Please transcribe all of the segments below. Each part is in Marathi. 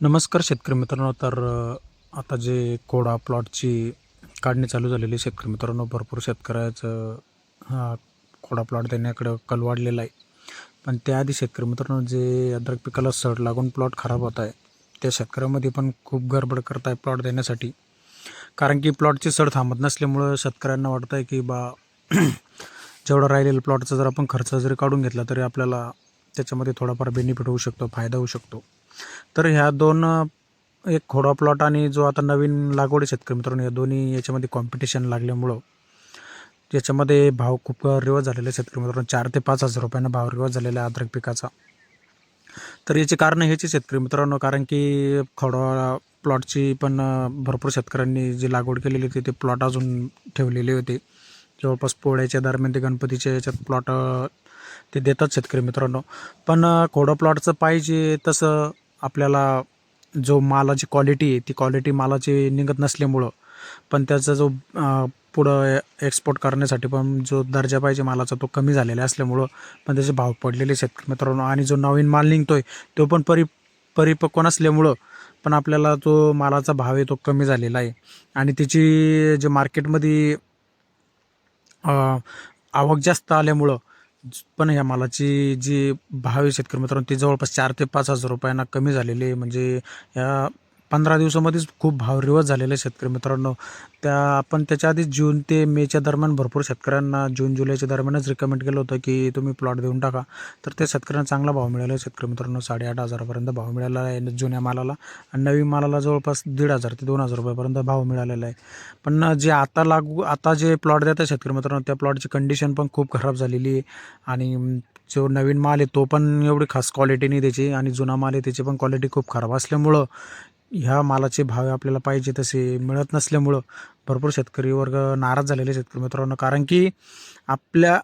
नमस्कार शेतकरी मित्रांनो. तर आता जे कोडा प्लॉटची काढणी चालू झालेली आहे शेतकरी मित्रांनो भरपूर शेतकऱ्याचं हा कोडा प्लॉट देण्याकडं कल वाढलेला आहे. पण त्याआधी शेतकरी मित्रांनो जे अद्रक पिकाला सड लागून प्लॉट खराब होत आहे त्या शेतकऱ्यामध्ये पण खूप गडबड करत आहे प्लॉट देण्यासाठी. कारण की प्लॉटची सड थांबत नसल्यामुळं शेतकऱ्यांना वाटतं आहे की बा जेवढं राहिलेलं प्लॉटचा जर आपण खर्च जरी काढून घेतला तरी आपल्याला त्याच्यामध्ये थोडाफार बेनिफिट होऊ शकतो फायदा होऊ शकतो. तर ह्या दोन एक खोडा प्लॉट आणि जो आता नवीन लागवड शेतकरी मित्रांनो या दोन्ही याच्यामध्ये कॉम्पिटिशन लागल्यामुळं याच्यामध्ये भाव खूप रिवाज झालेला आहे शेतकरी मित्रांनो. चार ते पाच हजार रुपयांना भाव रिवाज झालेला आहे अद्रक पिकाचा. तर याची कारण ह्याची शेतकरी मित्रांनो कारण की खोडा प्लॉटची पण भरपूर शेतकऱ्यांनी जी लागवड केलेली होती ते प्लॉट अजून ठेवलेले होते. जवळपास पोळ्याच्या दरम्यान ते गणपतीच्या याच्यात प्लॉट ते देतात शेतकरी मित्रांनो. पण खोडं प्लॉटचं पाहिजे तसं आपल्याला जो मालाची क्वालिटी आहे ती क्वालिटी मालाची निघत नसल्यामुळं पण त्याचा जो पुढं एक्सपोर्ट करण्यासाठी पण जो दर्जा पाहिजे मालाचा तो कमी झालेला असल्यामुळं पण त्याचे भाव पडलेले शेतकरी मित्रांनो. आणि जो नवीन माल निघतो आहे तो पण परि परिपक्व नसल्यामुळं पण आपल्याला तो मालाचा भाव आहे तो कमी झालेला आहे. आणि त्याची जे मार्केटमध्ये आवक जास्त आल्यामुळं पण ह्या मालाची जी भाव आहे शेतकरी मित्रांनो ती जवळपास चार ते पाच हजार रुपयांना कमी झालेली आहे. म्हणजे या पंधरा दिवसामध्येच खूप भाव रिवर्स झालेले आहे शेतकरी मित्रांनो. त्या आपण त्याच्या आधीच जून ते मेच्या दरम्यान भरपूर शेतकऱ्यांना जून जुलैच्या दरम्यानच रिकमेंड केलं होतं की तुम्ही प्लॉट देऊन टाका. तर त्या शेतकऱ्यांना चांगला भाव मिळाला आहे शेतकरी मित्रांनो. साडेआठ हजारापर्यंत भाव मिळाला आहे जुन्या मालाला. आणि नवीन मालाला जवळपास दीड हजार ते दोन हजार रुपयापर्यंत भाव मिळालेला आहे. पण जे आता लागू आता जे प्लॉट देत आहे शेतकरी मित्रांनो त्या प्लॉटची कंडिशन पण खूप खराब झालेली आहे. आणि जो नवीन माल आहे तो पण एवढी खास क्वालिटी नाही त्याची आणि जुना माल आहे त्याची पण क्वालिटी खूप खराब असल्यामुळं ह्या मालाचे भाव आपल्याला पाहिजे तसे मिळत नसल्यामुळं भरपूर शेतकरी वर्ग नाराज झालेले शेतकरी मित्रांनो. कारण की आपल्या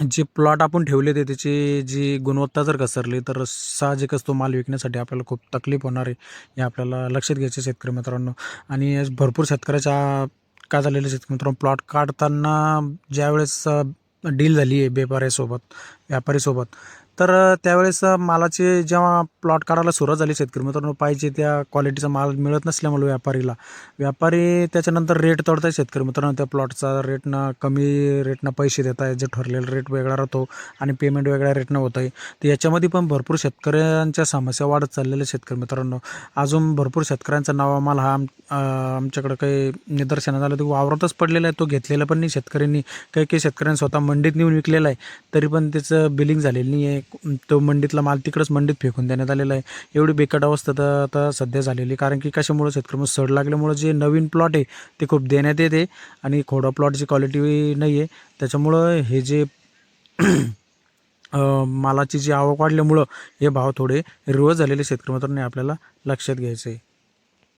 जे प्लॉट आपण ठेवले ते त्याची जी गुणवत्ता जर घसरली तर साहजिकच तो माल विकण्यासाठी आपल्याला खूप तकलीफ होणार आहे हे आपल्याला लक्षात घ्यायचं आहे शेतकरी मित्रांनो. आणि भरपूर शेतकऱ्याच्या का झालेलं शेतकरी मित्रांनो प्लॉट काढताना ज्यावेळेस डील झाली आहे व्यापाऱ्यासोबत व्यापारीसोबत तर त्यावेळेस मालाचे जेव्हा प्लॉट करायला सुरुवात झाली शेतकरी मित्रांनो. पाहिजे त्या क्वालिटीचा माल मिळत नसल्यामुळे व्यापारीला. व्यापारी त्याच्यानंतर रेट तोडताय शेतकरी मित्रांनो. त्या प्लॉटचा रेटनं कमी रेटनं पैसे देत आहे जे ठरलेला रेट वेगळा राहतो आणि पेमेंट वेगळ्या रेटनं होत आहे तर याच्यामध्ये पण भरपूर शेतकऱ्यांच्या समस्या वाढत चाललेल्या शेतकरी मित्रांनो. अजून भरपूर शेतकऱ्यांचा नवा माल हा आम आमच्याकडं काही निदर्शनात आलं तर वावरातच पडलेला आहे. तो घेतलेला पण नाही. शेतकऱ्यांनी काही काही शेतकऱ्यांनी स्वतः मंडीत नेऊन विकलेला आहे. तरी पण त्याचं बिलिंग झालेलं नाही आहे तो मंडीतला माल तिकडंच मंडीत फेकून देण्यात आलेला आहे. एवढी बिकट अवस्था तर आता सध्या झालेली आहे. कारण की कशामुळे शेतकरी सड लागल्यामुळं जे नवीन प्लॉट आहे ते खूप देण्यात येते आणि खोडा प्लॉटची क्वालिटी नाही आहे त्याच्यामुळं हे जे मालाची जी आवक वाढल्यामुळं हे भाव थोडे रिवर्स झालेले शेतकरी मित्रांनी आपल्याला लक्षात घ्यायचं आहे